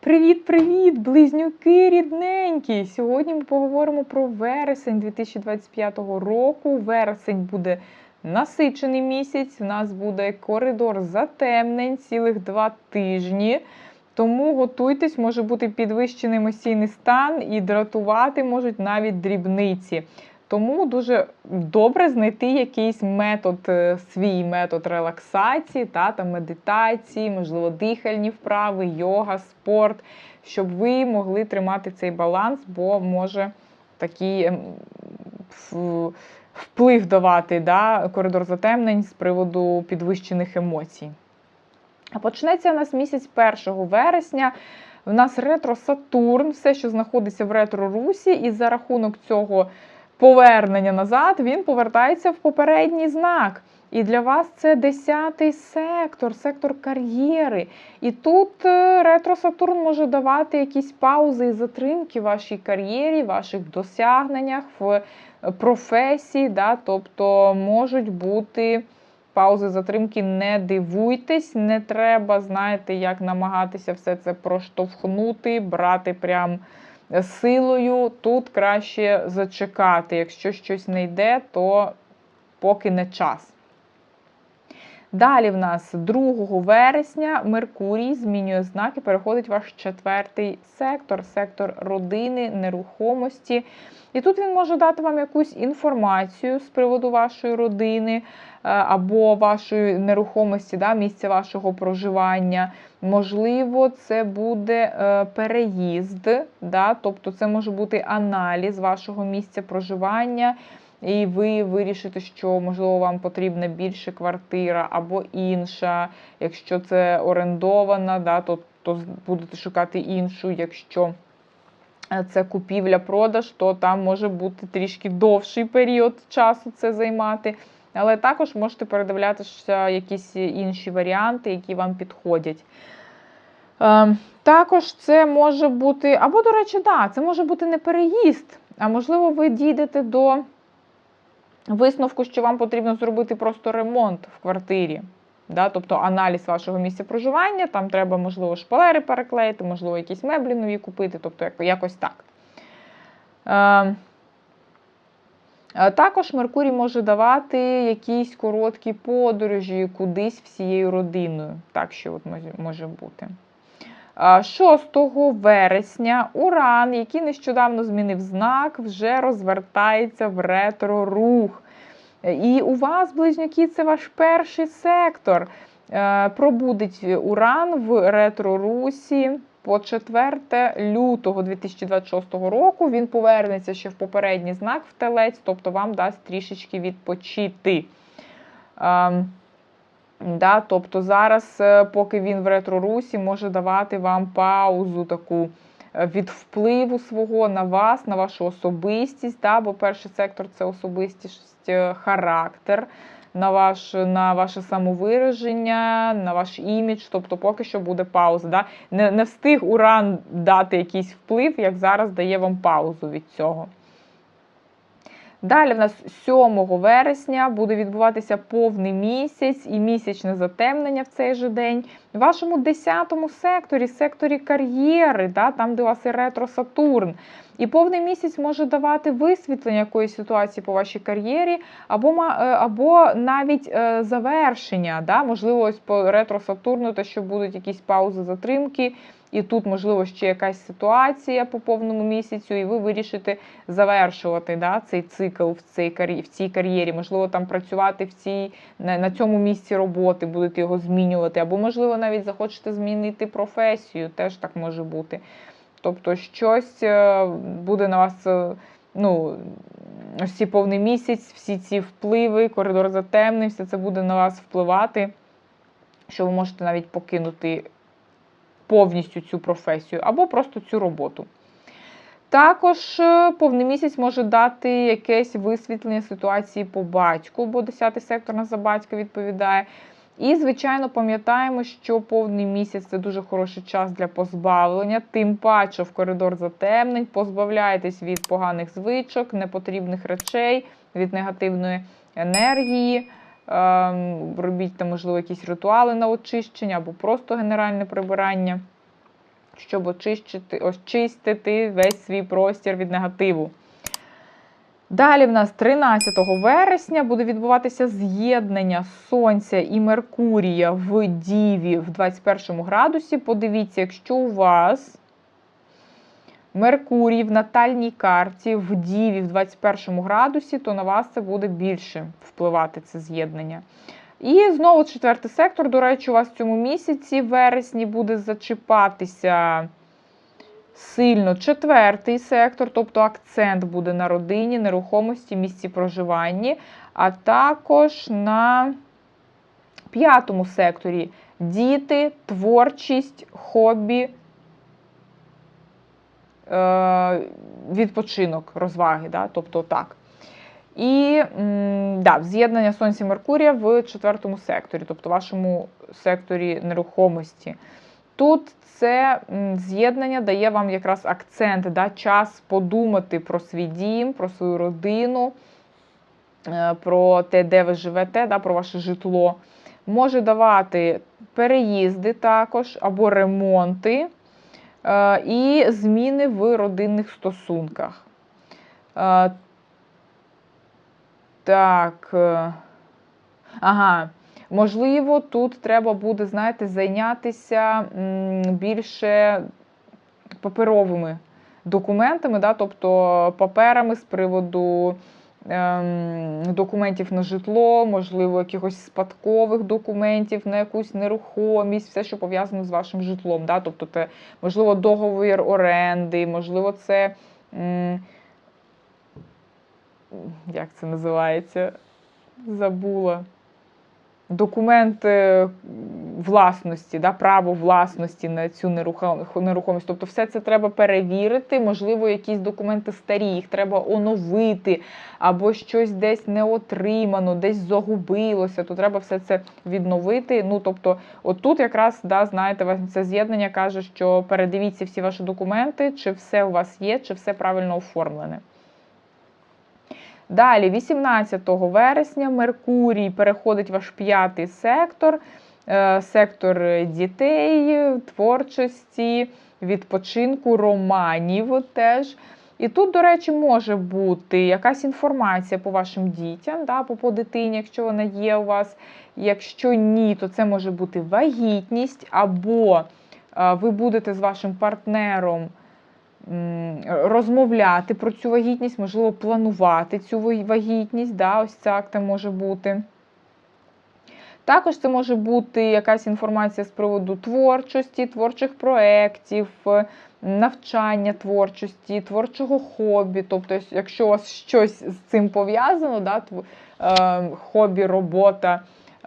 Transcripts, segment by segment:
Привіт-привіт, близнюки рідненькі! Сьогодні ми поговоримо про вересень 2025 року. Вересень буде насичений місяць. У нас буде коридор затемнень цілих два тижні. Тому готуйтесь, може бути підвищений емоційний стан і дратувати можуть навіть дрібниці. Тому дуже добре знайти якийсь метод, е, свій метод релаксації, та, там, медитації, можливо, дихальні вправи, йога, спорт, щоб ви могли тримати цей баланс, бо може такий ем, вплив давати да, коридор затемнень з приводу підвищених емоцій. А почнеться у нас місяць 1 вересня. В нас ретро Сатурн, все, що знаходиться в ретро Русі, і за рахунок цього повернення назад він повертається в попередній знак. І для вас це 10-й сектор, сектор кар'єри. І тут е, ретро Сатурн може давати якісь паузи і затримки в вашій кар'єрі, ваших досягненнях, в професії. Да? Тобто можуть бути паузи, затримки. Не дивуйтесь, не треба, знаєте, як намагатися все це проштовхнути, брати прям силою. Тут краще зачекати. Якщо щось не йде, то поки не час. Далі в нас 2 вересня Меркурій змінює знаки, переходить в ваш четвертий сектор, сектор родини, нерухомості. І тут він може дати вам якусь інформацію з приводу вашої родини е, або вашої нерухомості, да, місця вашого проживання. Можливо, це буде е, переїзд, да, тобто це може бути аналіз вашого місця проживання. І ви вирішите, що можливо вам потрібна більше квартира або інша. Якщо це орендована, да, то, то будете шукати іншу. Якщо е, це купівля-продаж, то там може бути трішки довший період часу це займати. Але також можете передивлятися якісь інші варіанти, які вам підходять. Е, Також це може бути, або, до речі, да, це може бути не переїзд, а можливо, ви дійдете до висновку, що вам потрібно зробити просто ремонт в квартирі. Да? Тобто аналіз вашого місця проживання, там треба, можливо, шпалери переклеїти, можливо, якісь меблі нові купити, тобто якось так. Е, е, Також Меркурій може давати якісь короткі подорожі кудись всією родиною. Так що от може- може бути. А, 6 вересня Уран, який нещодавно змінив знак, вже розвертається в ретро-рух. І у вас, близнюки, це ваш перший сектор. Е, Пробудить Уран в ретро-русі по 4 лютого 2026 року. Він повернеться ще в попередній знак в телець, тобто вам дасть трішечки відпочити. Да, тобто зараз, е, поки він в ретро-русі, може давати вам паузу таку е, від впливу свого на вас, на вашу особистість. Да, бо перший сектор це особистість, е, характер, на, ваш, на ваше самовираження, на ваш імідж. Тобто, поки що буде пауза. Да? Не, не встиг уран дати якийсь вплив, як зараз дає вам паузу від цього. Далі в нас 7 вересня буде відбуватися повний місяць і місячне затемнення в цей же день. В вашому 10 секторі, секторі кар'єри, да, там, де у вас і ретро Сатурн. І повний місяць може давати висвітлення якоїсь ситуації по вашій кар'єрі, або, е, або навіть е, завершення. Да? Можливо, ось по ретро Сатурну, те, що будуть якісь паузи, затримки. І тут, можливо, ще якась ситуація по повному місяцю, і ви вирішите завершувати да, цей цикл в цій, кар'є- в цій кар'єрі. Можливо, там працювати в цій, на, цьому місці роботи, будете його змінювати, або, можливо, навіть захочете змінити професію, теж так може бути. Тобто, щось е, буде на вас. е, Ну, ці повний місяць, всі ці впливи, коридор затемний, все це буде на вас впливати, що ви можете навіть покинути повністю цю професію або просто цю роботу. Також е, повний місяць може дати якесь висвітлення ситуації по батьку, бо 10 сектор нас за батька відповідає. І, звичайно, пам'ятаємо, що повний місяць це дуже хороший час для позбавлення, тим паче в коридор затемнень, позбавляйтесь від поганих звичок, непотрібних речей, від негативної енергії. Ем, Робіть там, можливо, якісь ритуали на очищення або просто генеральне прибирання. щоб очистити, очистити весь свій простір від негативу. Далі в нас 13 вересня буде відбуватися з'єднання Сонця і Меркурія в Діві в 21 градусі. Подивіться, якщо у вас Меркурій в натальній карті в Діві в 21 градусі, то на вас це буде більше впливати це з'єднання. І знову четвертий сектор, до речі, у вас в цьому місяці, вересні, буде зачіпатися сильно четвертий сектор, тобто акцент буде на родині, нерухомості, місці проживання, а також на п'ятому секторі діти, творчість, хобі, відпочинок, розваги. Да? Тобто так. І да, з'єднання Сонця і Меркурія в четвертому секторі, тобто вашому секторі нерухомості. Тут це з'єднання дає вам якраз акцент, да, час подумати про свій дім, про свою родину, е, про те, де ви живете, да, про ваше житло. Може давати переїзди також або ремонти е, і зміни в родинних стосунках. Е, так. Ага. Можливо, тут треба буде, знаєте, зайнятися більше паперовими документами, да, тобто паперами з приводу документів на житло, можливо, якихось спадкових документів на якусь нерухомість, все, що пов'язано з вашим житлом. Да, Тобто, це, можливо, договір оренди, можливо, це. Як це називається? Забула документи власності, да, право власності на цю нерухомість. Тобто, все це треба перевірити. Можливо, якісь документи старі, їх треба оновити, або щось десь не отримано, десь загубилося, то треба все це відновити. Ну, тобто, отут якраз да, знаєте, це з'єднання каже, що передивіться всі ваші документи, чи все у вас є, чи все правильно оформлене. Далі, 18 вересня, Меркурій переходить в ваш п'ятий сектор, е, сектор дітей, творчості, відпочинку, романів теж. І тут, до речі, може бути якась інформація по вашим дітям, да, по, по дитині, якщо вона є у вас. Якщо ні, то це може бути вагітність, або е, ви будете з вашим партнером розмовляти про цю вагітність, можливо, планувати цю вагітність. да, Ось це акта може бути. Також це може бути якась інформація з приводу творчості, творчих проєктів, навчання творчості, творчого хобі. Тобто, якщо у вас щось з цим пов'язано, да, ем, хобі, робота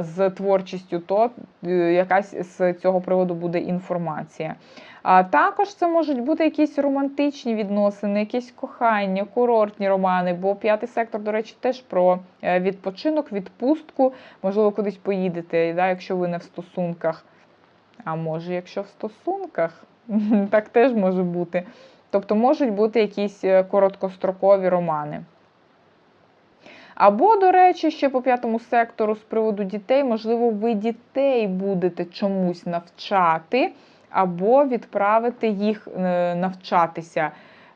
з творчістю, то е, якась з цього приводу буде інформація. А також це можуть бути якісь романтичні відносини, якісь кохання, курортні романи, бо п'ятий сектор, до речі, теж про е, відпочинок, відпустку, можливо, кудись поїдете, да, якщо ви не в стосунках. А може, якщо в стосунках, так теж може бути. Тобто можуть бути якісь е, короткострокові романи. Або, до речі, ще по п'ятому сектору з приводу дітей, можливо, ви дітей будете чомусь навчати, або відправити їх е, навчатися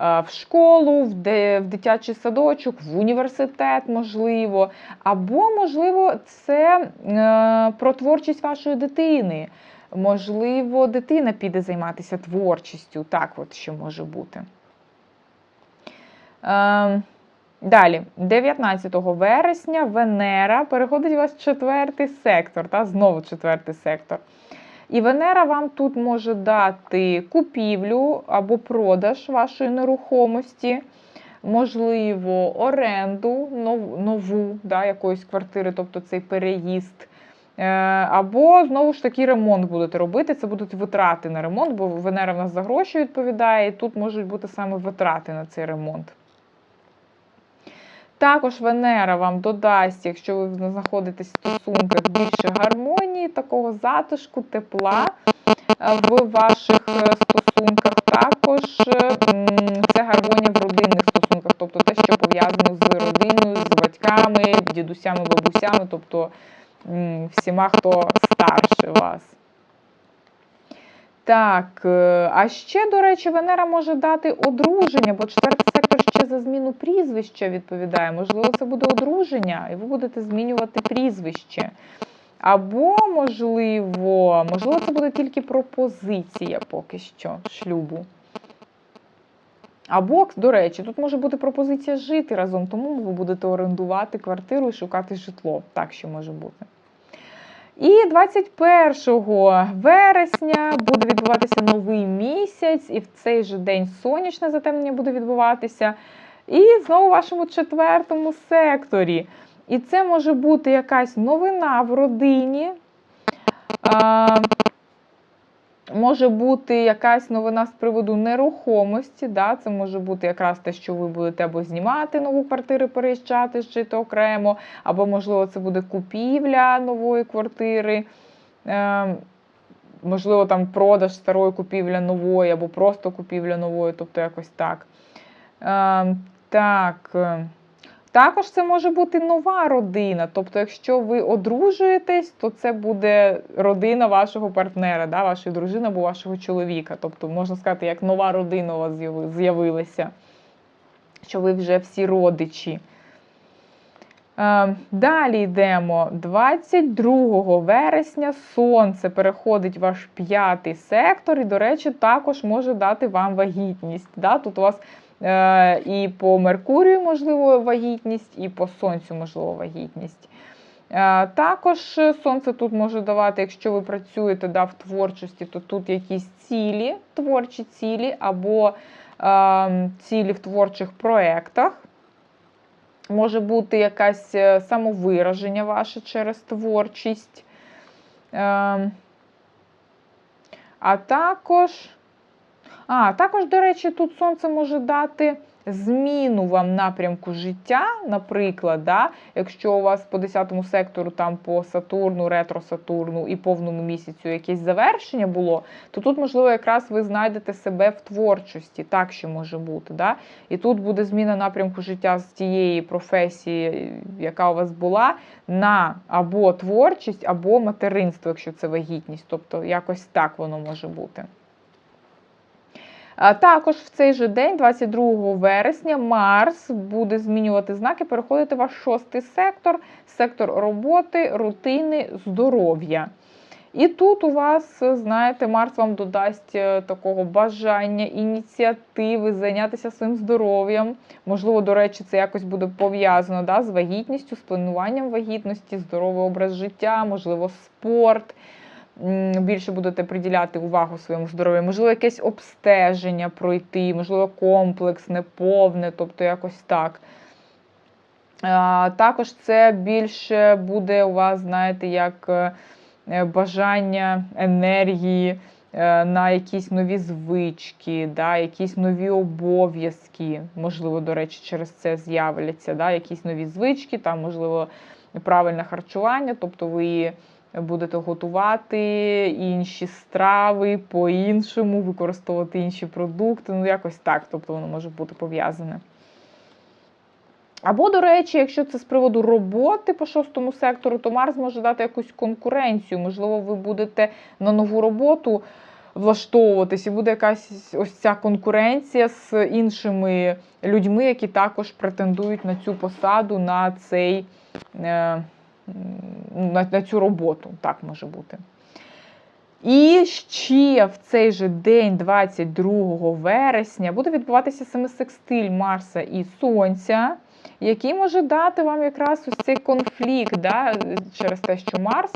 е, в школу, в дитячий садочок, в університет, можливо. Або, можливо, це е, про творчість вашої дитини. Можливо, дитина піде займатися творчістю. Так, от що може бути. Далі, 19 вересня, Венера переходить у вас четвертий сектор, та знову четвертий сектор. І Венера вам тут може дати купівлю або продаж вашої нерухомості, можливо, оренду нову да, якоїсь квартири, тобто цей переїзд. Е, або, знову ж таки, ремонт будете робити. Це будуть витрати на ремонт, бо Венера в нас за гроші відповідає, і тут можуть бути саме витрати на цей ремонт. Також Венера вам додасть, якщо ви знаходитесь в стосунках більше гармонії, такого затишку, тепла е, в ваших е, стосунках. Також це гармонія в родинних стосунках, тобто те, що пов'язано з родиною, з батьками, дідусями, бабусями, тобто всіма, хто старше вас. Так, е, а ще, до речі, Венера може дати одруження, бо сектор ще за зміну прізвища відповідає. Можливо, це буде одруження, і ви будете змінювати прізвище. Або, можливо, можливо, це буде тільки пропозиція поки що шлюбу. Або, до речі, тут може бути пропозиція жити разом, тому ви будете орендувати квартиру і шукати житло. Так ще може бути. І 21 вересня буде відбуватися новий місяць, і в цей же день сонячне затемнення буде відбуватися. І знову в вашому четвертому секторі. І це може бути якась новина в родині. Може бути якась новина з приводу нерухомості. Да? Це може бути якраз те, що ви будете або знімати нову квартиру, переїжджати, жити окремо, або, можливо, це буде купівля нової квартири. Е, Можливо, там продаж старої купівля нової, або просто купівля нової, тобто якось так. Е, Так. Також це може бути нова родина. Тобто, якщо ви одружуєтесь, то це буде родина вашого партнера, да, вашої дружини або вашого чоловіка. Тобто, можна сказати, як нова родина у вас з'явилася, що ви вже всі родичі. Е, далі йдемо. 22 вересня сонце переходить в ваш п'ятий сектор, і, до речі, також може дати вам вагітність. Да? Тут у вас і по Меркурію, можливо, вагітність, і по Сонцю, можливо, вагітність. Е, також сонце тут може давати, якщо ви працюєте да, в творчості, то тут якісь цілі, творчі цілі, або е, цілі в творчих проєктах. Може бути якесь е, самовираження ваше через творчість. Е, а також а, також, до речі, тут сонце може дати зміну вам напрямку життя, наприклад, да, якщо у вас по 10 сектору, там по Сатурну, ретро-Сатурну і повному місяцю якесь завершення було, то тут, можливо, якраз ви знайдете себе в творчості, так ще може бути. Да? І тут буде зміна напрямку життя з тієї професії, яка у вас була, на або творчість, або материнство, якщо це вагітність. Тобто якось так воно може бути. Також в цей же день, 22 вересня, Марс буде змінювати знаки, переходити в ваш шостий сектор, сектор роботи, рутини, здоров'я. І тут у вас, знаєте, Марс вам додасть е, такого бажання, ініціативи, зайнятися своїм здоров'ям. Можливо, до речі, це якось буде пов'язано да, з вагітністю, з плануванням вагітності, здоровий образ життя, можливо, спорт більше будете приділяти увагу своєму здоров'ю, можливо, якесь обстеження пройти, можливо, комплексне, повне, тобто якось так. Також це більше буде у вас, знаєте, як е, бажання енергії е, на якісь нові звички, да, якісь нові обов'язки, можливо, до речі, через це з'являться да, якісь нові звички, там, можливо, правильне харчування, тобто ви будете готувати інші страви по-іншому, використовувати інші продукти. Ну, якось так, тобто воно може бути пов'язане. Або, до речі, якщо це з приводу роботи по шостому сектору, то Марс може дати якусь конкуренцію. Можливо, ви будете на нову роботу влаштовуватись, і буде якась ось ця конкуренція з іншими людьми, які також претендують на цю посаду, на цей. Е, на, на цю роботу. Так може бути. І ще в цей же день, 22 вересня, буде відбуватися семисекстиль Марса і Сонця, який може дати вам якраз ось цей конфлікт да, через те, що Марс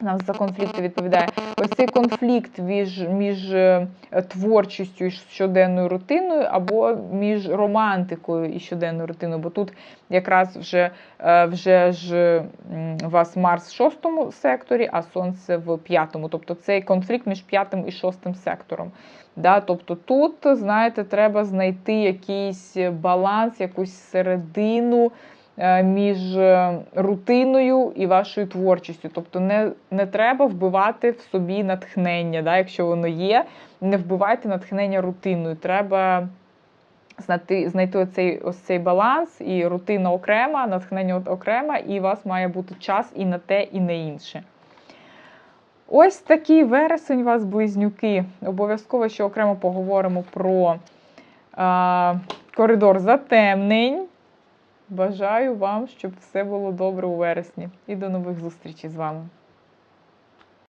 нам за конфлікти відповідає ось цей конфлікт між між е, творчістю і щоденною рутиною, або між романтикою і щоденною рутиною. Бо тут якраз вже е, вже ж вас Марс в шостому секторі, а Сонце в п'ятому. Тобто цей конфлікт між п'ятим і шостим сектором. Да? Тобто тут, знаєте, треба знайти якийсь баланс, якусь середину. Е, між е, рутиною і вашою творчістю. Тобто не не треба вбивати в собі натхнення, да, якщо воно є, не вбивайте натхнення рутиною. Треба знайти знайти оцей, ось цей баланс, і рутина окрема, натхнення окрема, і у вас має бути час і на те, і на інше. Ось такий вересень у вас, близнюки. Обов'язково ще окремо поговоримо про а, коридор затемнень. Бажаю вам, щоб все було добре у вересні. І до нових зустрічей з вами.